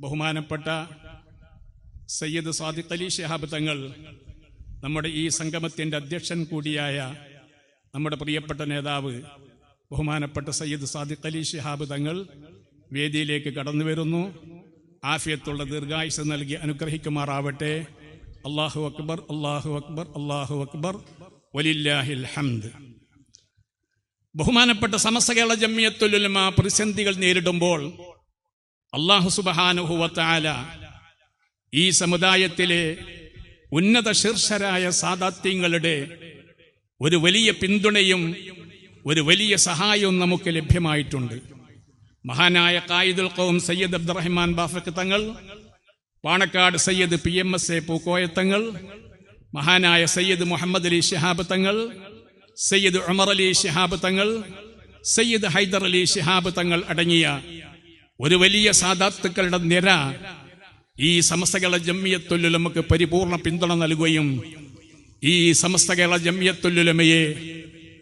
ബഹുമാനപ്പെട്ട സയ്യിദ് സാദിഖ് അലി ഷിഹാബ് തങ്ങൾ നമ്മുടെ ഈ സംഗമത്തിന്റെ അധ്യക്ഷൻ കൂടിയായ നമ്മുടെ പ്രിയപ്പെട്ട നേതാവ് ബഹുമാനപ്പെട്ട സയ്യിദ് സാദിഖ് അലി ഷിഹാബ് തങ്ങൾ വേദിയിലേക്ക് കടന്നു വരുന്നു. ആഫിയത്തുള്ള ദീർഘായുസ് നൽകി അനുഗ്രഹിക്കുമാറാവട്ടെ. അള്ളാഹു അക്ബർ അള്ളാഹു അക്ബർ അള്ളാഹു അക്ബർ. വലില്ലാഹിൽ ഹംദ്. ബഹുമാനപ്പെട്ട സമസ്ത കേരള ജമ്മിയത്തുലുലമ പ്രതിസന്ധികൾ നേരിടുമ്പോൾ അള്ളാഹു സുബഹാനുഹുവത്താല ഈ സമുദായത്തിലെ ഉന്നത ശീർഷരായ സാദാത്യങ്ങളുടെ ഒരു വലിയ പിന്തുണയും ഒരു വലിയ സഹായവും നമുക്ക് ലഭ്യമായിട്ടുണ്ട്. മഹാനായ Quaidul കൗം Syed Abdurahiman Bafaqi Thangal Panakkad Syed P M S A പൂക്കോയത്തങ്ങൾ മഹാനായ സയ്യദ് മുഹമ്മദ് അലി ഷിഹാബ് തങ്ങൾ സയ്യദ് ഉമർ അലി ഷിഹാബ് തങ്ങൾ സയ്യദ് ഹൈദർ അലി ഷിഹാബ് തങ്ങൾ അടങ്ങിയ ഒരു വലിയ സാധാത്തുക്കളുടെ നിര ഈ സമസ്ത കേരള ജമ്മിയത്തൊല്ലുലമക്ക് പരിപൂർണ പിന്തുണ നൽകുകയും ഈ സമസ്ത കേരള ജമ്മിയത്തൊല്ലുലമയെ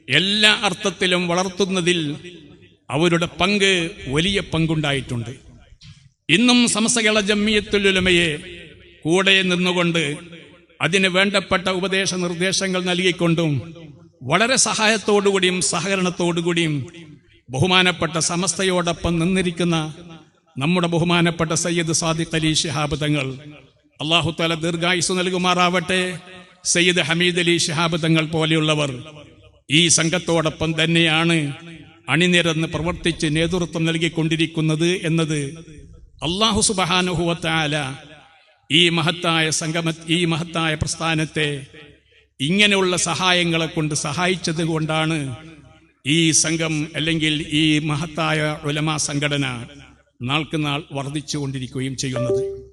എല്ലാ അർത്ഥത്തിലും വളർത്തുന്നതിൽ അവരുടെ പങ്ക് വലിയ പങ്കുണ്ടായിട്ടുണ്ട്. ഇന്നും സമസ്ത കേരള ജമ്മിയത്തൊല്ലുലമയെ കൂടെ നിന്നുകൊണ്ട് അതിന് വേണ്ടപ്പെട്ട ഉപദേശ നിർദ്ദേശങ്ങൾ നൽകിക്കൊണ്ടും വളരെ സഹായത്തോടുകൂടിയും സഹകരണത്തോടുകൂടിയും ബഹുമാനപ്പെട്ട സമസ്തയോടൊപ്പം നിന്നിരിക്കുന്ന നമ്മുടെ ബഹുമാനപ്പെട്ട സയ്യിദ് സാദിഖ് അലി ഷിഹാബ് തങ്ങൾ. അള്ളാഹു തല ദീർഘായുസ് നൽകുമാറാവട്ടെ. സയ്യിദ് ഹമീദ് അലി ഷിഹാബ് തങ്ങൾ പോലെയുള്ളവർ ഈ സംഘത്തോടൊപ്പം തന്നെയാണ് അണിനിരന്ന് പ്രവർത്തിച്ച് നേതൃത്വം നൽകിക്കൊണ്ടിരിക്കുന്നത് എന്നത് അള്ളാഹു സുബഹാനുഹുവത്താല ഈ മഹത്തായ സംഗമ ഈ മഹത്തായ പ്രസ്ഥാനത്തെ ഇങ്ങനെയുള്ള സഹായങ്ങളെ കൊണ്ട് സഹായിച്ചത് കൊണ്ടാണ് ഈ സംഘം അല്ലെങ്കിൽ ഈ മഹത്തായ ഉലമാ സംഘടന നാൾക്ക് നാൾ വർദ്ധിച്ചുകൊണ്ടിരിക്കുകയും ചെയ്യുന്നത്.